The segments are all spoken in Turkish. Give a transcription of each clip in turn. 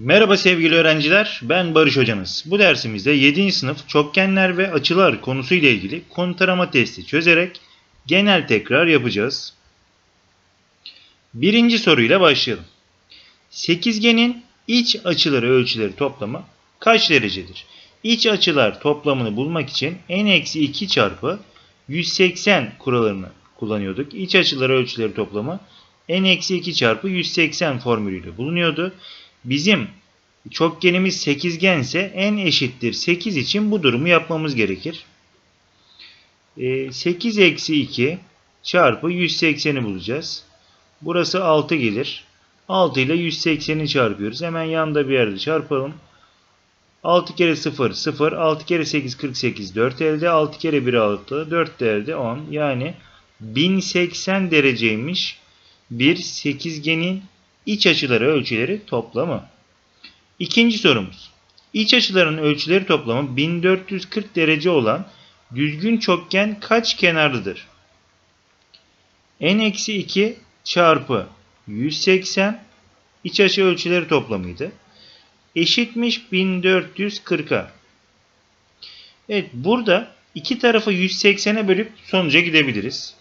Merhaba sevgili öğrenciler, ben Barış hocanız. Bu dersimizde 7. sınıf çokgenler ve açılar konusuyla ilgili konu testi çözerek genel tekrar yapacağız. Birinci soruyla başlayalım. Sekizgenin iç açıları ölçüleri toplamı kaç derecedir? İç açılar toplamını bulmak için n-2 çarpı 180 kurallarını kullanıyorduk. İç açıları ölçüleri toplamı n-2 çarpı 180 formülüyle bulunuyordu. Bizim çokgenimiz sekizgense n eşittir 8 için bu durumu yapmamız gerekir. Ee, 8 eksi 2 çarpı 180'i bulacağız. Burası 6 gelir. 6 ile 180'i çarpıyoruz. Hemen yanında bir yerde çarpalım. 6 kere 0 0 6 kere 8 48 4 elde 6 kere 1 6 4 de elde 10 yani 1080 dereceymiş bir sekizgenin iç açıları ölçüleri toplamı. İkinci sorumuz. İç açıların ölçüleri toplamı 1440 derece olan düzgün çokgen kaç kenarlıdır? n-2 çarpı 180 iç açı ölçüleri toplamıydı. Eşitmiş 1440'a. Evet burada iki tarafı 180'e bölüp sonuca gidebiliriz.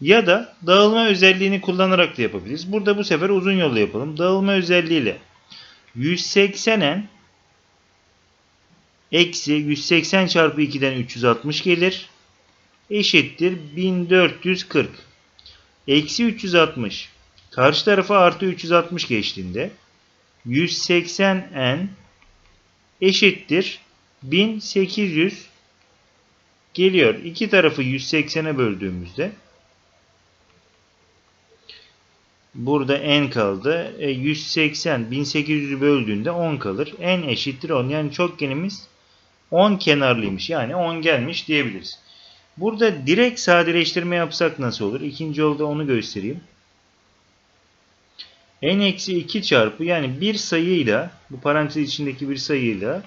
Ya da dağılma özelliğini kullanarak da yapabiliriz. Burada bu sefer uzun yolla yapalım. Dağılma özelliğiyle 180'en eksi 180 çarpı 2'den 360 gelir. Eşittir 1440. Eksi 360. Karşı tarafa artı 360 geçtiğinde 180n eşittir 1800 geliyor. İki tarafı 180'e böldüğümüzde Burada n kaldı. E, 180 1800'ü böldüğünde 10 kalır. n eşittir 10. Yani çokgenimiz 10 kenarlıymış. Yani 10 gelmiş diyebiliriz. Burada direkt sadeleştirme yapsak nasıl olur? İkinci yolda onu göstereyim. n-2 çarpı yani bir sayıyla bu parantez içindeki bir sayıyla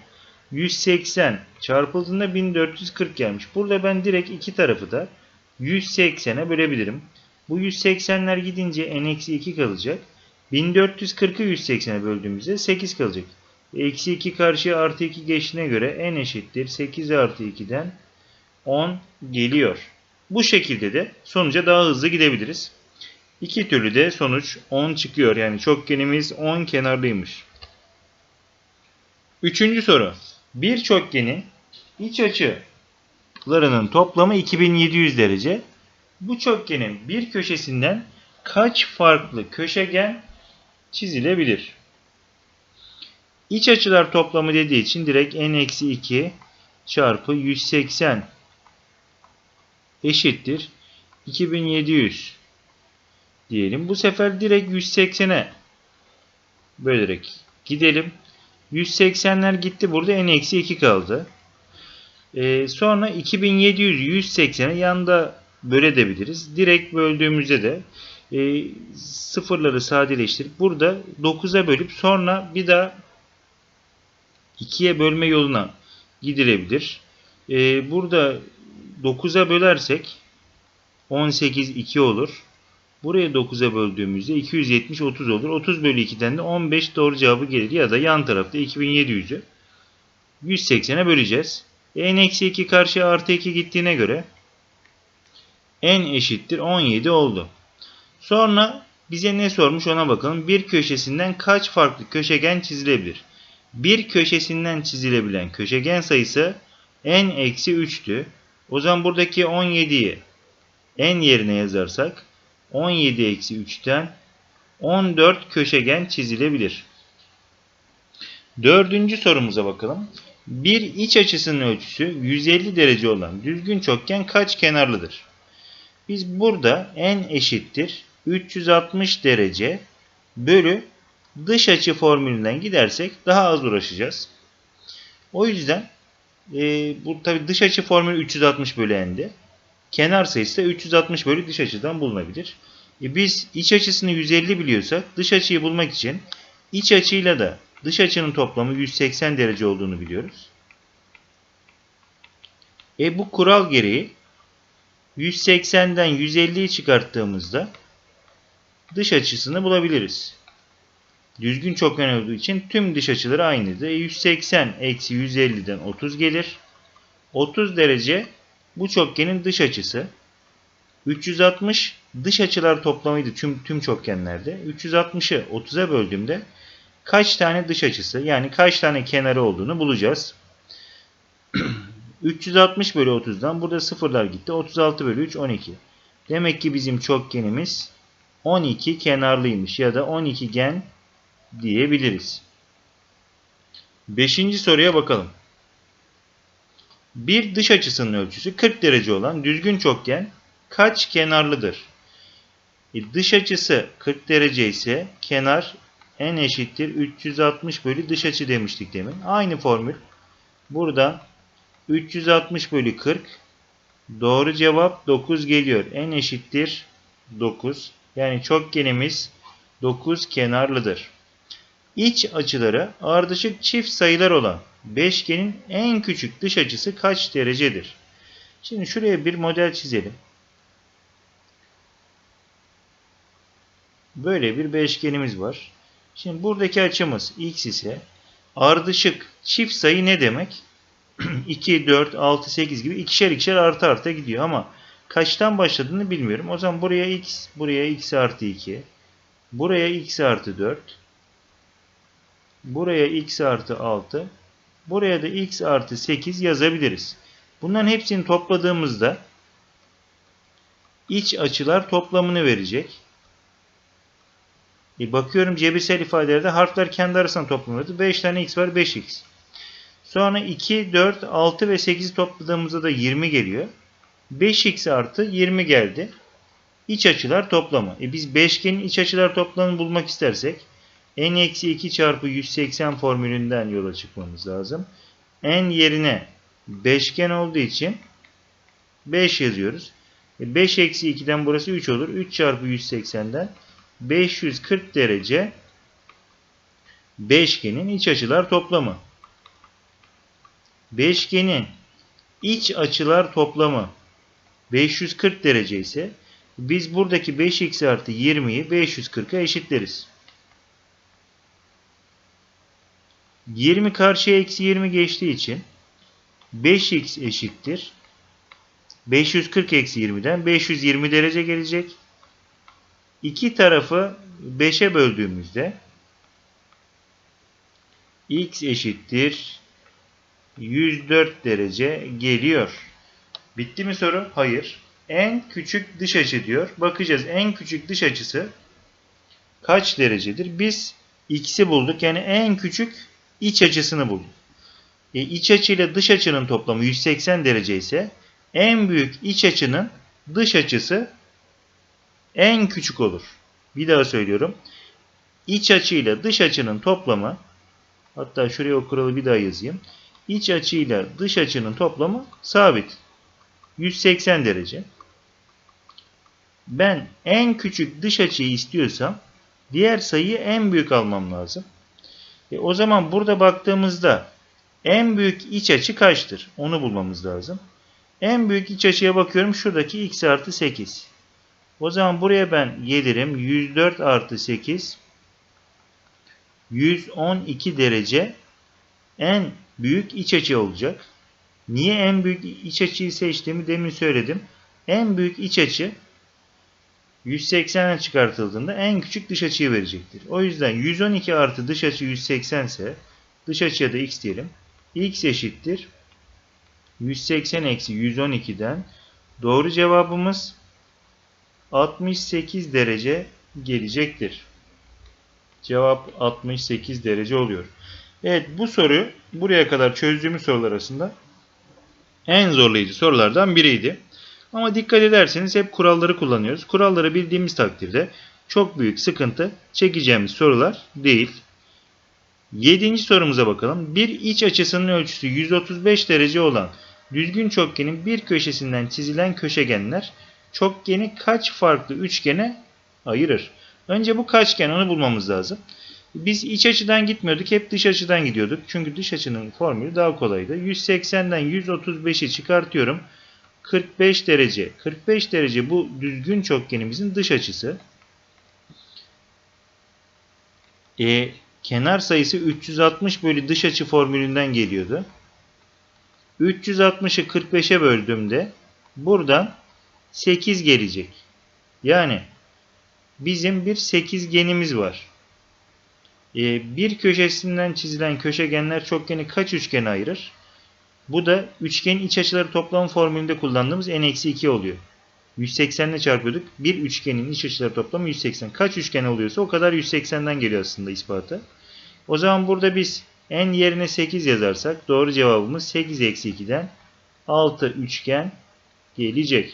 180 çarpıldığında 1440 gelmiş. Burada ben direkt iki tarafı da 180'e bölebilirim. Bu 180'ler gidince n-2 kalacak. 1440'ı 180'e böldüğümüzde 8 kalacak. Eksi 2 karşıya artı 2 geçtiğine göre n eşittir. 8 artı 2'den 10 geliyor. Bu şekilde de sonuca daha hızlı gidebiliriz. İki türlü de sonuç 10 çıkıyor. Yani çokgenimiz 10 kenarlıymış. Üçüncü soru. Bir çokgenin iç açılarının toplamı 2700 derece. Bu çokgenin bir köşesinden kaç farklı köşegen çizilebilir? İç açılar toplamı dediği için direkt n-2 çarpı 180 eşittir 2700 diyelim. Bu sefer direkt 180'e bölerek gidelim. 180'ler gitti. Burada n-2 kaldı. Ee, sonra 2700 180'e yanında bölebiliriz. Direkt böldüğümüzde de e, sıfırları sadeleştirip burada 9'a bölüp sonra bir daha 2'ye bölme yoluna gidilebilir. E, burada 9'a bölersek 18 2 olur. Buraya 9'a böldüğümüzde 270 30 olur. 30 bölü 2'den de 15 doğru cevabı gelir. Ya da yan tarafta 2700'ü 180'e böleceğiz. n-2 karşıya artı 2 gittiğine göre n eşittir 17 oldu. Sonra bize ne sormuş ona bakalım. Bir köşesinden kaç farklı köşegen çizilebilir? Bir köşesinden çizilebilen köşegen sayısı n eksi 3'tü. O zaman buradaki 17'yi n yerine yazarsak 17 eksi 3'ten 14 köşegen çizilebilir. Dördüncü sorumuza bakalım. Bir iç açısının ölçüsü 150 derece olan düzgün çokgen kaç kenarlıdır? Biz burada n eşittir 360 derece bölü dış açı formülünden gidersek daha az uğraşacağız. O yüzden e, bu tabi dış açı formülü 360 bölü n'di. Kenar sayısı da 360 bölü dış açıdan bulunabilir. E, biz iç açısını 150 biliyorsak dış açıyı bulmak için iç açıyla da dış açının toplamı 180 derece olduğunu biliyoruz. E bu kural gereği 180'den 150'yi çıkarttığımızda dış açısını bulabiliriz. Düzgün çokgen olduğu için tüm dış açıları aynıydı. E, 180 eksi 150'den 30 gelir. 30 derece bu çokgenin dış açısı. 360 dış açılar toplamıydı tüm, tüm çokgenlerde. 360'ı 30'a böldüğümde kaç tane dış açısı yani kaç tane kenarı olduğunu bulacağız. 360 bölü 30'dan burada sıfırlar gitti. 36 bölü 3 12. Demek ki bizim çokgenimiz 12 kenarlıymış ya da 12 gen diyebiliriz. Beşinci soruya bakalım. Bir dış açısının ölçüsü 40 derece olan düzgün çokgen kaç kenarlıdır? E, dış açısı 40 derece ise kenar n eşittir 360 bölü dış açı demiştik demin. Aynı formül. Burada 360 bölü 40 doğru cevap 9 geliyor. n eşittir 9. Yani çokgenimiz 9 kenarlıdır. İç açıları ardışık çift sayılar olan beşgenin en küçük dış açısı kaç derecedir? Şimdi şuraya bir model çizelim. Böyle bir beşgenimiz var. Şimdi buradaki açımız x ise ardışık çift sayı ne demek? 2, 4, 6, 8 gibi ikişer ikişer artı arta gidiyor ama kaçtan başladığını bilmiyorum. O zaman buraya x, buraya x artı 2, buraya x artı 4, buraya x artı 6, buraya da x artı 8 yazabiliriz. Bunların hepsini topladığımızda iç açılar toplamını verecek. E bakıyorum cebirsel ifadelerde harfler kendi arasında toplanıyordu. 5 tane x var 5x. Sonra 2, 4, 6 ve 8'i topladığımızda da 20 geliyor. 5x artı 20 geldi. İç açılar toplamı. E biz beşgenin iç açılar toplamını bulmak istersek n-2 çarpı 180 formülünden yola çıkmamız lazım. n yerine beşgen olduğu için 5 yazıyoruz. E 5 eksi 2'den burası 3 olur. 3 çarpı 180'den 540 derece beşgenin iç açılar toplamı. Beşgenin iç açılar toplamı 540 derece ise biz buradaki 5x artı 20'yi 540'a eşitleriz. 20 karşıya eksi 20 geçtiği için 5x eşittir. 540 eksi 20'den 520 derece gelecek. İki tarafı 5'e böldüğümüzde x eşittir 104 derece geliyor. Bitti mi soru? Hayır. En küçük dış açı diyor. Bakacağız en küçük dış açısı kaç derecedir? Biz x'i bulduk. Yani en küçük iç açısını bulduk. E, iç açı ile dış açının toplamı 180 derece ise en büyük iç açının dış açısı en küçük olur. Bir daha söylüyorum. İç açı ile dış açının toplamı hatta şuraya o kuralı bir daha yazayım. İç açı ile dış açının toplamı sabit. 180 derece. Ben en küçük dış açıyı istiyorsam diğer sayıyı en büyük almam lazım. E o zaman burada baktığımızda en büyük iç açı kaçtır? Onu bulmamız lazım. En büyük iç açıya bakıyorum. Şuradaki x artı 8. O zaman buraya ben gelirim. 104 artı 8 112 derece en büyük iç açı olacak. Niye en büyük iç açıyı seçtiğimi demin söyledim. En büyük iç açı 180'e çıkartıldığında en küçük dış açıyı verecektir. O yüzden 112 artı dış açı 180 ise dış açıya da x diyelim. x eşittir 180 eksi 112'den doğru cevabımız 68 derece gelecektir. Cevap 68 derece oluyor. Evet bu soru buraya kadar çözdüğümüz sorular arasında en zorlayıcı sorulardan biriydi. Ama dikkat ederseniz hep kuralları kullanıyoruz. Kuralları bildiğimiz takdirde çok büyük sıkıntı çekeceğimiz sorular değil. Yedinci sorumuza bakalım. Bir iç açısının ölçüsü 135 derece olan düzgün çokgenin bir köşesinden çizilen köşegenler çokgeni kaç farklı üçgene ayırır? Önce bu kaçgen onu bulmamız lazım. Biz iç açıdan gitmiyorduk. Hep dış açıdan gidiyorduk. Çünkü dış açının formülü daha kolaydı. 180'den 135'i çıkartıyorum. 45 derece. 45 derece bu düzgün çokgenimizin dış açısı. E, kenar sayısı 360 bölü dış açı formülünden geliyordu. 360'ı 45'e böldüğümde buradan 8 gelecek. Yani bizim bir sekizgenimiz var. Ee, bir köşesinden çizilen köşegenler çokgeni kaç üçgene ayırır? Bu da üçgenin iç açıları toplam formülünde kullandığımız n-2 oluyor. 180 ile çarpıyorduk. Bir üçgenin iç açıları toplamı 180. Kaç üçgen oluyorsa o kadar 180'den geliyor aslında ispatı. O zaman burada biz n yerine 8 yazarsak doğru cevabımız 8 eksi 2'den 6 üçgen gelecek.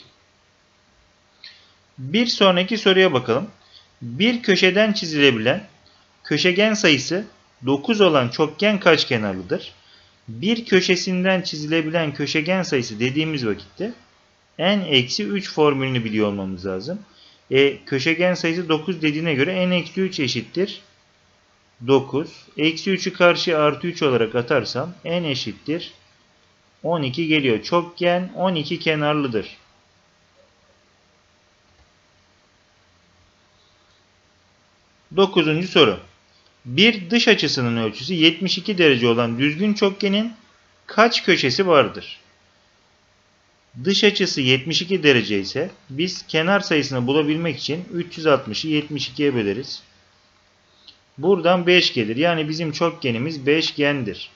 Bir sonraki soruya bakalım. Bir köşeden çizilebilen köşegen sayısı 9 olan çokgen kaç kenarlıdır? Bir köşesinden çizilebilen köşegen sayısı dediğimiz vakitte n-3 formülünü biliyor olmamız lazım. E, köşegen sayısı 9 dediğine göre n-3 eşittir 9. Eksi 3'ü karşıya artı 3 olarak atarsam n eşittir 12 geliyor. Çokgen 12 kenarlıdır. Dokuzuncu soru. Bir dış açısının ölçüsü 72 derece olan düzgün çokgenin kaç köşesi vardır? Dış açısı 72 derece ise biz kenar sayısını bulabilmek için 360'ı 72'ye böleriz. Buradan 5 gelir. Yani bizim çokgenimiz beşgendir.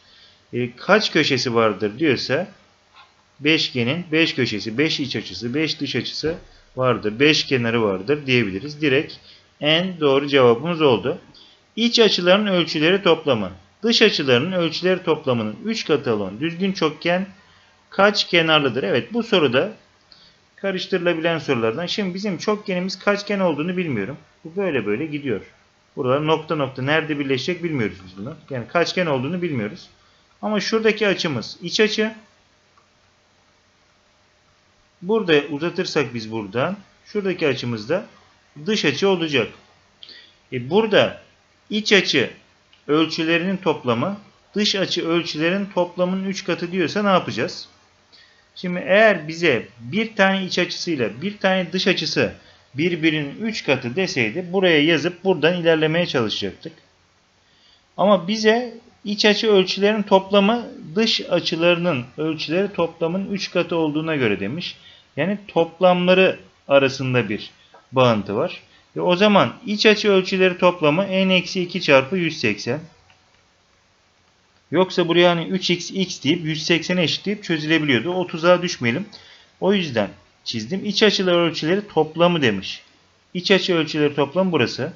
E, kaç köşesi vardır diyorsa beşgenin 5 köşesi, 5 iç açısı, 5 dış açısı vardır. 5 kenarı vardır diyebiliriz. Direkt en doğru cevabımız oldu. İç açıların ölçüleri toplamı. Dış açılarının ölçüleri toplamının 3 katı olan düzgün çokgen kaç kenarlıdır? Evet bu soruda karıştırılabilen sorulardan. Şimdi bizim çokgenimiz kaçgen olduğunu bilmiyorum. Bu böyle böyle gidiyor. Burada nokta nokta nerede birleşecek bilmiyoruz biz bunu. Yani kaçgen olduğunu bilmiyoruz. Ama şuradaki açımız iç açı. Burada uzatırsak biz buradan şuradaki açımız da dış açı olacak. E burada iç açı ölçülerinin toplamı dış açı ölçülerin toplamının 3 katı diyorsa ne yapacağız? Şimdi eğer bize bir tane iç açısıyla bir tane dış açısı birbirinin 3 katı deseydi buraya yazıp buradan ilerlemeye çalışacaktık. Ama bize iç açı ölçülerin toplamı dış açılarının ölçüleri toplamın 3 katı olduğuna göre demiş. Yani toplamları arasında bir bağıntı var. Ve o zaman iç açı ölçüleri toplamı n-2 çarpı 180. Yoksa buraya hani 3x x deyip 180'e eşitleyip çözülebiliyordu. 30'a düşmeyelim. O yüzden çizdim. İç açılar ölçüleri toplamı demiş. İç açı ölçüleri toplamı burası.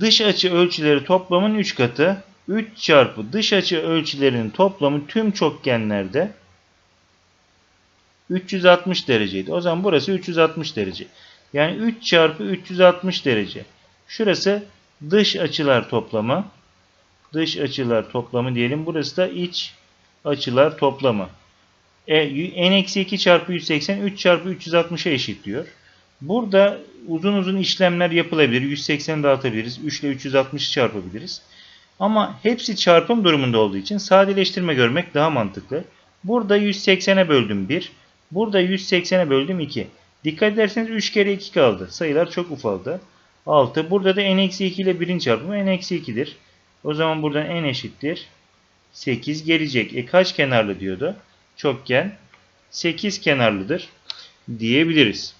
Dış açı ölçüleri toplamın 3 katı. 3 çarpı dış açı ölçülerinin toplamı tüm çokgenlerde 360 dereceydi. O zaman burası 360 derece. Yani 3 çarpı 360 derece. Şurası dış açılar toplamı. Dış açılar toplamı diyelim. Burası da iç açılar toplamı. E, n-2 çarpı 180 3 çarpı 360'a eşitliyor. Burada uzun uzun işlemler yapılabilir. 180 dağıtabiliriz. 3 ile 360'ı çarpabiliriz. Ama hepsi çarpım durumunda olduğu için sadeleştirme görmek daha mantıklı. Burada 180'e böldüm 1. Burada 180'e böldüm 2. Dikkat ederseniz 3 kere 2 kaldı. Sayılar çok ufaldı. 6. Burada da n-2 ile 1'in çarpımı n-2'dir. O zaman buradan n eşittir. 8 gelecek. E kaç kenarlı diyordu? Çokgen 8 kenarlıdır diyebiliriz.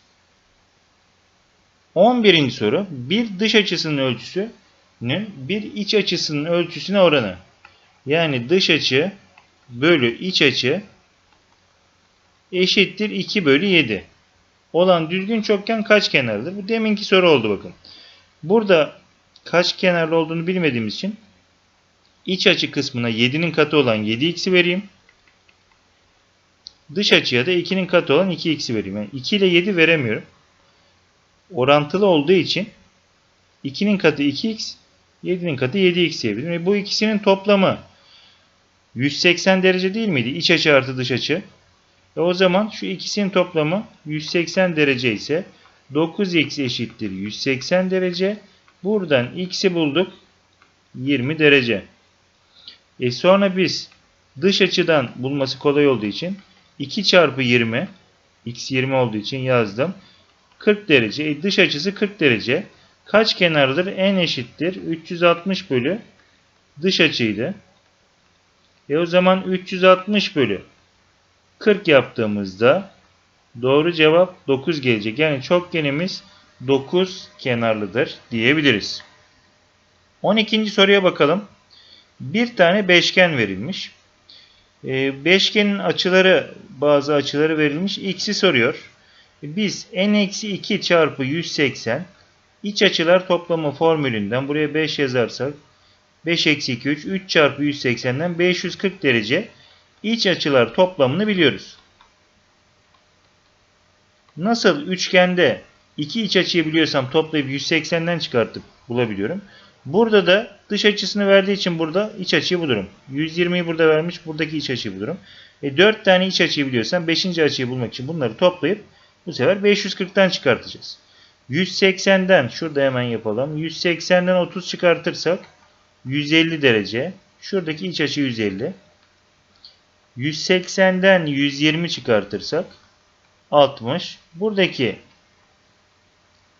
11. soru. Bir dış açısının ölçüsünün bir iç açısının ölçüsüne oranı. Yani dış açı bölü iç açı eşittir 2 bölü 7. Olan düzgün çokgen kaç kenarlıdır? Bu deminki soru oldu bakın. Burada kaç kenarlı olduğunu bilmediğimiz için iç açı kısmına 7'nin katı olan 7x'i vereyim. Dış açıya da 2'nin katı olan 2x'i vereyim. Yani 2 ile 7 veremiyorum. Orantılı olduğu için 2'nin katı 2x, 7'nin katı 7x diyebilirim. Ve bu ikisinin toplamı 180 derece değil miydi? İç açı artı dış açı. E o zaman şu ikisinin toplamı 180 derece ise 9x eşittir 180 derece. Buradan x'i bulduk 20 derece. E sonra biz dış açıdan bulması kolay olduğu için 2 çarpı 20 x 20 olduğu için yazdım. 40 derece. E dış açısı 40 derece. kaç kenardır? n eşittir 360 bölü dış açıydı. E o zaman 360 bölü 40 yaptığımızda doğru cevap 9 gelecek. Yani çokgenimiz 9 kenarlıdır diyebiliriz. 12. soruya bakalım. Bir tane beşgen verilmiş. E, beşgenin açıları bazı açıları verilmiş. X'i soruyor. Biz n-2 çarpı 180 iç açılar toplamı formülünden buraya 5 yazarsak 5 eksi 2 3 3 çarpı 180'den 540 derece iç açılar toplamını biliyoruz. Nasıl üçgende iki iç açıyı biliyorsam toplayıp 180'den çıkartıp bulabiliyorum. Burada da dış açısını verdiği için burada iç açıyı bulurum. 120'yi burada vermiş. Buradaki iç açıyı bulurum. E 4 tane iç açıyı biliyorsam 5. açıyı bulmak için bunları toplayıp bu sefer 540'tan çıkartacağız. 180'den şurada hemen yapalım. 180'den 30 çıkartırsak 150 derece. Şuradaki iç açı 150. 180'den 120 çıkartırsak 60. Buradaki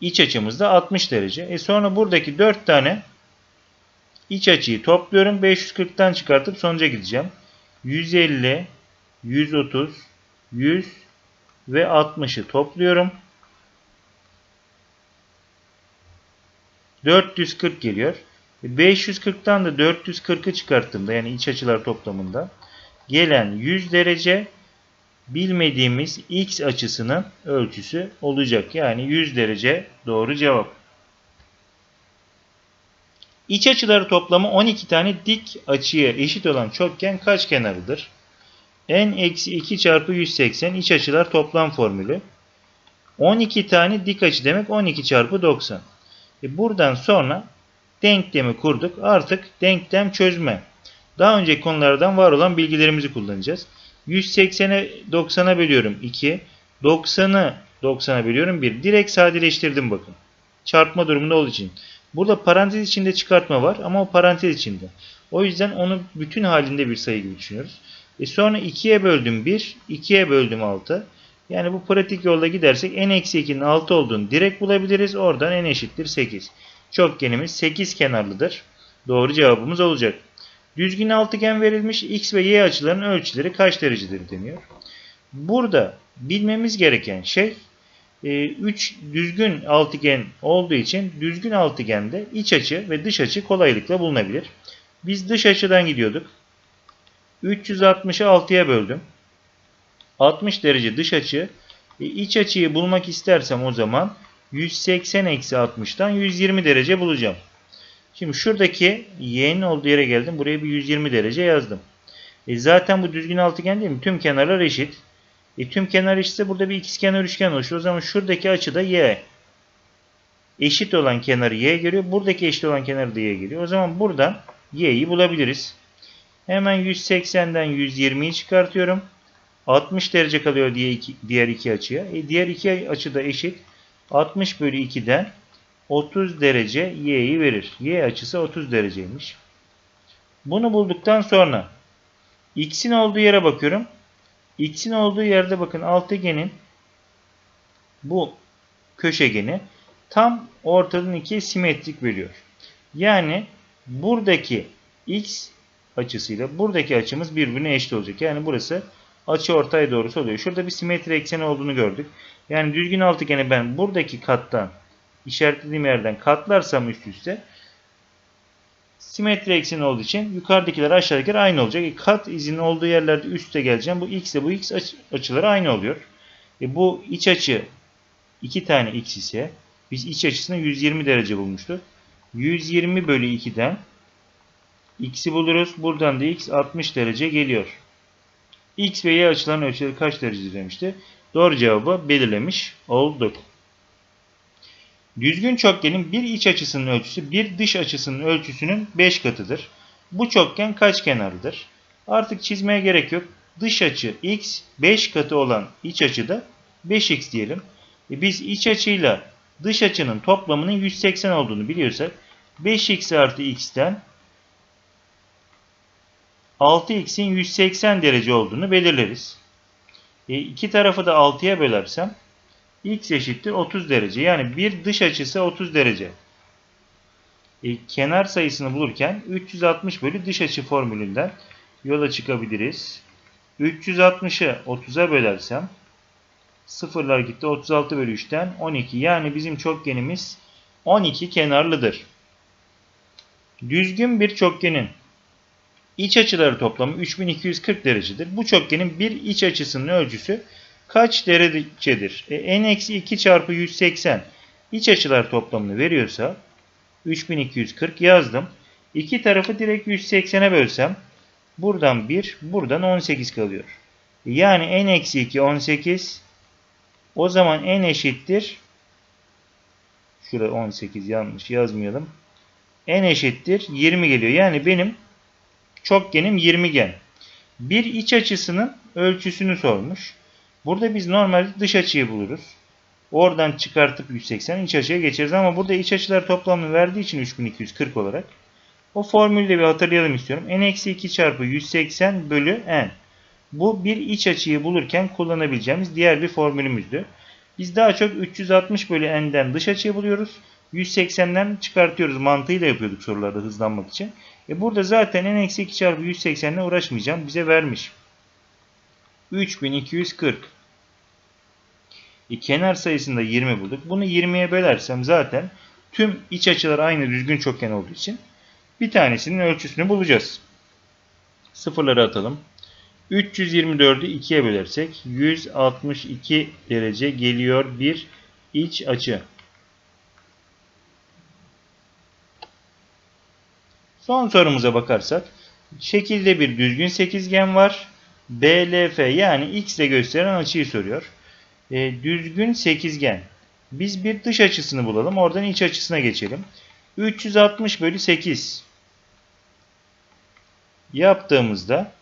iç açımız da 60 derece. E sonra buradaki 4 tane iç açıyı topluyorum. 540'tan çıkartıp sonuca gideceğim. 150, 130, 100 ve 60'ı topluyorum. 440 geliyor. 540'tan da 440'ı çıkarttığımda yani iç açılar toplamında gelen 100 derece bilmediğimiz x açısının ölçüsü olacak. Yani 100 derece doğru cevap. İç açıları toplamı 12 tane dik açıya eşit olan çokgen kaç kenarıdır? n-2 çarpı 180 iç açılar toplam formülü. 12 tane dik açı demek 12 çarpı 90. E buradan sonra denklemi kurduk. Artık denklem çözme. Daha önceki konulardan var olan bilgilerimizi kullanacağız. 180'e 90'a bölüyorum 2. 90'ı 90'a bölüyorum 1. Direkt sadeleştirdim bakın. Çarpma durumunda olduğu için. Burada parantez içinde çıkartma var ama o parantez içinde. O yüzden onu bütün halinde bir sayı gibi düşünüyoruz. E sonra 2'ye böldüm 1, 2'ye böldüm 6. Yani bu pratik yolda gidersek n-2'nin 6 olduğunu direkt bulabiliriz. Oradan n eşittir 8. Çokgenimiz 8 kenarlıdır. Doğru cevabımız olacak. Düzgün altıgen verilmiş x ve y açılarının ölçüleri kaç derecedir deniyor. Burada bilmemiz gereken şey 3 e, düzgün altıgen olduğu için düzgün altıgende iç açı ve dış açı kolaylıkla bulunabilir. Biz dış açıdan gidiyorduk. 360'ı 6'ya böldüm. 60 derece dış açı. E, iç açıyı bulmak istersem o zaman 180 eksi 60'tan 120 derece bulacağım. Şimdi şuradaki y'nin olduğu yere geldim. Buraya bir 120 derece yazdım. E zaten bu düzgün altıgen değil mi? Tüm kenarlar eşit. E tüm kenar eşitse burada bir ikizkenar üçgen oluşuyor. O zaman şuradaki açı da y. Eşit olan kenarı y geliyor. Buradaki eşit olan kenarı da y geliyor. O zaman buradan y'yi bulabiliriz. Hemen 180'den 120'yi çıkartıyorum. 60 derece kalıyor diğer iki açıya. E diğer iki açı da eşit. 60 bölü 2'den 30 derece y'yi verir. Y açısı 30 dereceymiş. Bunu bulduktan sonra x'in olduğu yere bakıyorum. x'in olduğu yerde bakın altıgenin bu köşegeni tam ortadan ikiye simetrik bölüyor. Yani buradaki x açısıyla buradaki açımız birbirine eşit olacak. Yani burası açı ortaya doğrusu oluyor. Şurada bir simetri ekseni olduğunu gördük. Yani düzgün altıgeni ben buradaki kattan işaretlediğim yerden katlarsam üst üste simetri ekseni olduğu için yukarıdakiler aşağıdakiler aynı olacak. E, kat izinin olduğu yerlerde üste geleceğim. Bu x ile bu x aç açıları aynı oluyor. E, bu iç açı iki tane x ise biz iç açısını 120 derece bulmuştuk. 120 bölü 2'den x'i buluruz. Buradan da x 60 derece geliyor. x ve y açılarının ölçüleri kaç derece demişti. Doğru cevabı belirlemiş olduk. Düzgün çokgenin bir iç açısının ölçüsü bir dış açısının ölçüsünün 5 katıdır. Bu çokgen kaç kenarlıdır? Artık çizmeye gerek yok. Dış açı x 5 katı olan iç açıda 5x diyelim. E biz iç açıyla dış açının toplamının 180 olduğunu biliyorsak 5x artı x'ten 6x'in 180 derece olduğunu belirleriz. E, iki tarafı da 6'ya bölersem x eşittir 30 derece. Yani bir dış açısı 30 derece. E, kenar sayısını bulurken 360 bölü dış açı formülünden yola çıkabiliriz. 360'ı 30'a bölersem sıfırlar gitti 36 bölü 3'ten 12. Yani bizim çokgenimiz 12 kenarlıdır. Düzgün bir çokgenin iç açıları toplamı 3240 derecedir. Bu çokgenin bir iç açısının ölçüsü kaç derecedir? E, n-2 çarpı 180 iç açılar toplamını veriyorsa 3240 yazdım. İki tarafı direkt 180'e bölsem buradan 1, buradan 18 kalıyor. Yani n-2 18 o zaman n eşittir şurada 18 yanlış yazmayalım. n eşittir 20 geliyor. Yani benim çokgenim 20 gen. Bir iç açısının ölçüsünü sormuş. Burada biz normalde dış açıyı buluruz. Oradan çıkartıp 180 iç açıya geçeriz ama burada iç açılar toplamını verdiği için 3240 olarak o formülü de bir hatırlayalım istiyorum. n-2 çarpı 180 bölü n. Bu bir iç açıyı bulurken kullanabileceğimiz diğer bir formülümüzdü. Biz daha çok 360 bölü n'den dış açıyı buluyoruz. 180'den çıkartıyoruz mantığıyla yapıyorduk sorularda hızlanmak için. E burada zaten n-2 çarpı 180 ile uğraşmayacağım. Bize vermiş. 3240. E, kenar sayısında 20 bulduk. Bunu 20'ye bölersem zaten tüm iç açılar aynı düzgün çokgen olduğu için bir tanesinin ölçüsünü bulacağız. Sıfırları atalım. 324'ü 2'ye bölersek 162 derece geliyor bir iç açı. Son sorumuza bakarsak şekilde bir düzgün sekizgen var. BLF yani x ile gösteren açıyı soruyor. E, düzgün sekizgen. Biz bir dış açısını bulalım. Oradan iç açısına geçelim. 360 bölü 8 yaptığımızda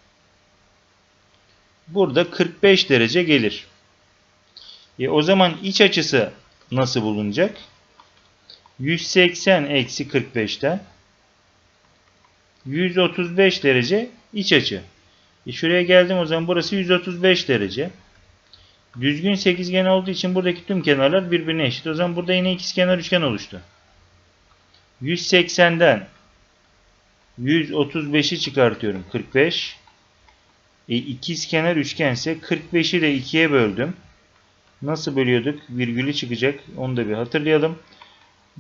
burada 45 derece gelir. E, o zaman iç açısı nasıl bulunacak? 180 eksi 45'ten 135 derece iç açı. E şuraya geldim o zaman burası 135 derece. Düzgün sekizgen olduğu için buradaki tüm kenarlar birbirine eşit. O zaman burada yine ikizkenar üçgen oluştu. 180'den 135'i çıkartıyorum. 45. E, ikizkenar üçgense 45'i de 2'ye böldüm. Nasıl bölüyorduk? Virgülü çıkacak. Onu da bir hatırlayalım.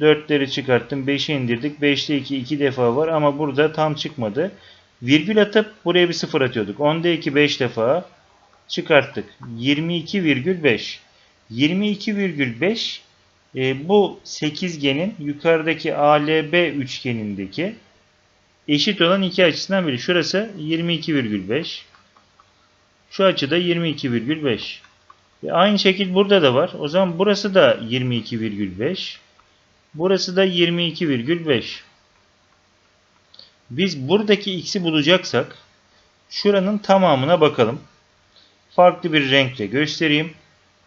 4'leri çıkarttım. 5'i indirdik. 5'te 2 2 defa var ama burada tam çıkmadı. Virgül atıp buraya bir sıfır atıyorduk. 10'da 2 5 defa çıkarttık. 22,5. 22,5 e, bu sekizgenin yukarıdaki ALB üçgenindeki eşit olan iki açısından biri. Şurası 22,5. Şu açıda 22,5. E, aynı şekil burada da var. O zaman burası da 22,5. Burası da 22,5. Biz buradaki x'i bulacaksak şuranın tamamına bakalım. Farklı bir renkle göstereyim.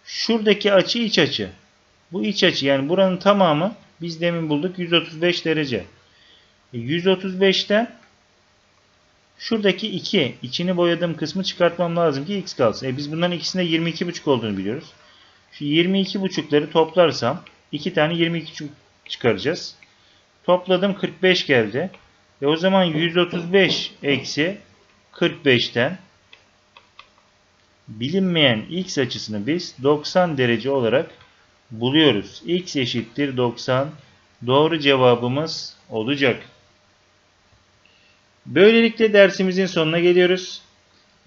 Şuradaki açı iç açı. Bu iç açı yani buranın tamamı biz demin bulduk 135 derece. E 135'ten şuradaki 2 içini boyadığım kısmı çıkartmam lazım ki x kalsın. E biz bunların ikisinde 22,5 olduğunu biliyoruz. Şu 22,5'leri toplarsam 2 tane 22 çıkaracağız. Topladım 45 geldi. E o zaman 135 eksi 45'ten bilinmeyen x açısını biz 90 derece olarak buluyoruz. x eşittir 90 doğru cevabımız olacak. Böylelikle dersimizin sonuna geliyoruz.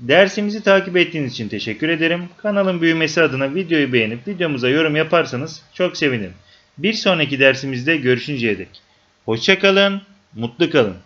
Dersimizi takip ettiğiniz için teşekkür ederim. Kanalın büyümesi adına videoyu beğenip videomuza yorum yaparsanız çok sevinirim. Bir sonraki dersimizde görüşünceye dek. Hoşçakalın, mutlu kalın.